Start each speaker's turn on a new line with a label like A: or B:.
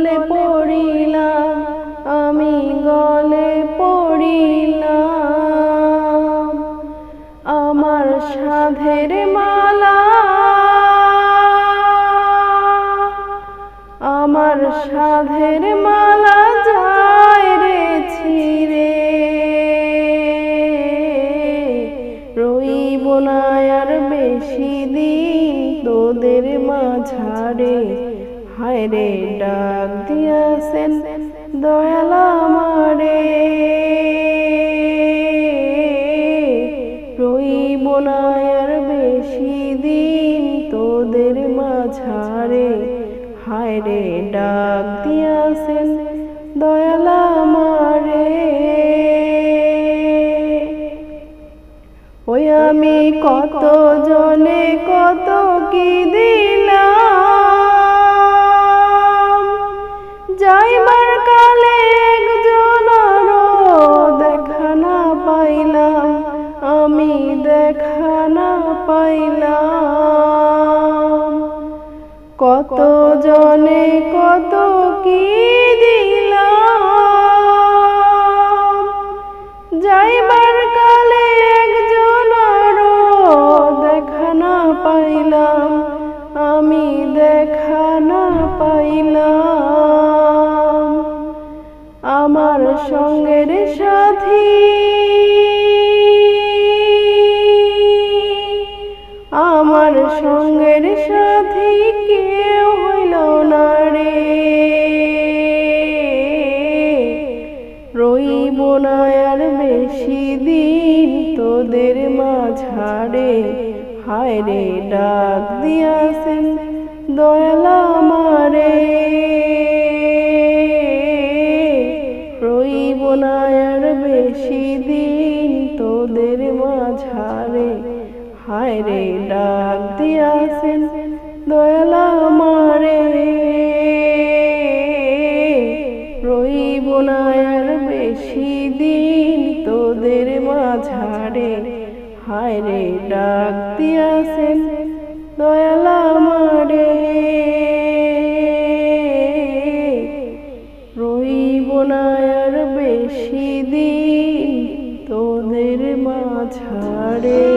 A: গলে পড়িলাম, আমি গলে পড়িলাম। আমার সাধের মালা, আমার সাধের মালা যায় রে ছিড়ে। রইব না আর বেশি দিন তোদের মাঝারে হায় রে, ডাক দিয়াছেন দয়াল আমারে। রইব না আর বেশি দিন তোদের মাঝারে। হায় রে, ডাক দিয়াছেন দয়াল আমারে। ওই আমি কত জনে কত কত জনে কত কি দিলাম? যাইবার কালে একজনারও দেখা না পাইলাম, আমি দেখা না পাইলাম। আমার সঙ্গের সাথী আর বেশি দিন তোদের মাঝারে। হায় রে, ডাক দিয়াছেন দয়াল আমারে। রইব বেশি দিন তোদের মাঝারে। হায় রে, ডাক দিয়াছেন দয়াল হায় রে ডাক দয়ালা মারে রইব না আর বেশি দিন তোদের মাঝারে।